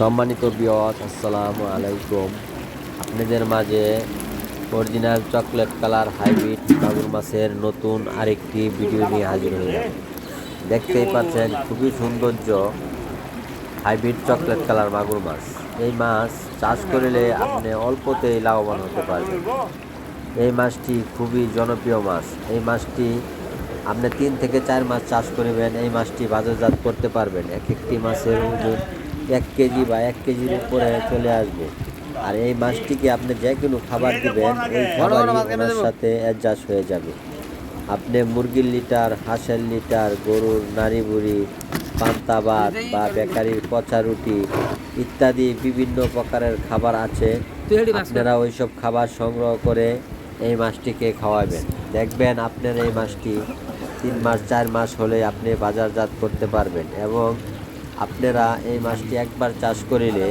সম্মানিত বিয়স আসসালামু আলাইকুম। আপনাদের মাঝে অরিজিনাল চকলেট কালার হাইব্রিড মাগুর মাছের নতুন আরেকটি ভিডিও নিয়ে হাজির হয়ে দেখতেই পাচ্ছেন, খুবই সৌন্দর্য হাইব্রিড চকলেট কালার মাগুর মাছ। এই মাছ চাষ করলে আপনি অল্পতেই লাভবান হতে পারবেন। এই মাছটি খুবই জনপ্রিয় মাছ। এই মাছটি আপনি তিন থেকে চার মাস চাষ করবেন, এই মাছটি বাজারজাত করতে পারবেন। এক একটি মাছের ওজন এক কেজি বা এক কেজির উপরে চলে আসবে। আর এই মাছটিকে আপনি যে কোনো খাবার দিবেন এই খাবারই ওনার সাথে অ্যাডজাস্ট হয়ে যাবে। আপনি মুরগির লিটার হাঁসের লিটার গরুর নাড়ি বুড়ি পান্তা ভাত বা বেকারির পচা রুটি ইত্যাদি বিভিন্ন প্রকারের খাবার আছে। আপনারা ওইসব খাবার সংগ্রহ করে এই মাছটিকে খাওয়াবেন। দেখবেন আপনার এই মাছটি তিন মাস চার মাস হলে আপনি বাজারজাত করতে পারবেন এবং আপনারা এই মাছটি একবার চাষ করিলে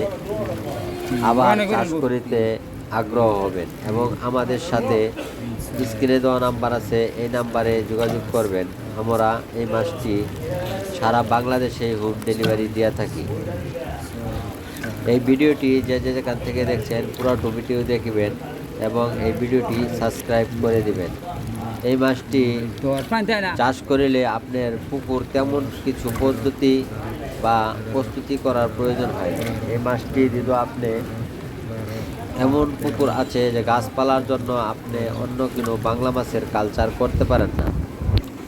আবার চাষ করিতে আগ্রহ হবেন এবং আমাদের সাথে স্ক্রিনে দেওয়া নাম্বার আছে এই নাম্বারে যোগাযোগ করবেন। আমরা এই মাছটি সারা বাংলাদেশে হোম ডেলিভারি দিয়ে থাকি। এই ভিডিওটি যে যে যেখান থেকে দেখছেন পুরো ভিডিও দেখবেন এবং এই ভিডিওটি সাবস্ক্রাইব করে দিবেন। এই মাছটি চাষ করিলে আপনার পুকুর তেমন কিছু পদ্ধতি বা প্রস্তুতি করার প্রয়োজন হয়। এই মাছটি যদি আপনি এমন পুকুর আছে যে গাছপালার জন্য আপনি অন্য কোনো বাংলা মাছের কালচার করতে পারেন না,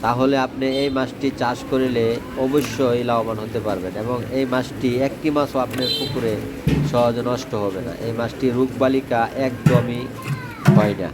তাহলে আপনি এই মাছটি চাষ করিলে অবশ্যই লাভবান হতে পারবেন এবং এই মাছটি একটি মাছও আপনার পুকুরে সহজে নষ্ট হবে না। এই মাছটি রোগবালিকা একদমই হয় না।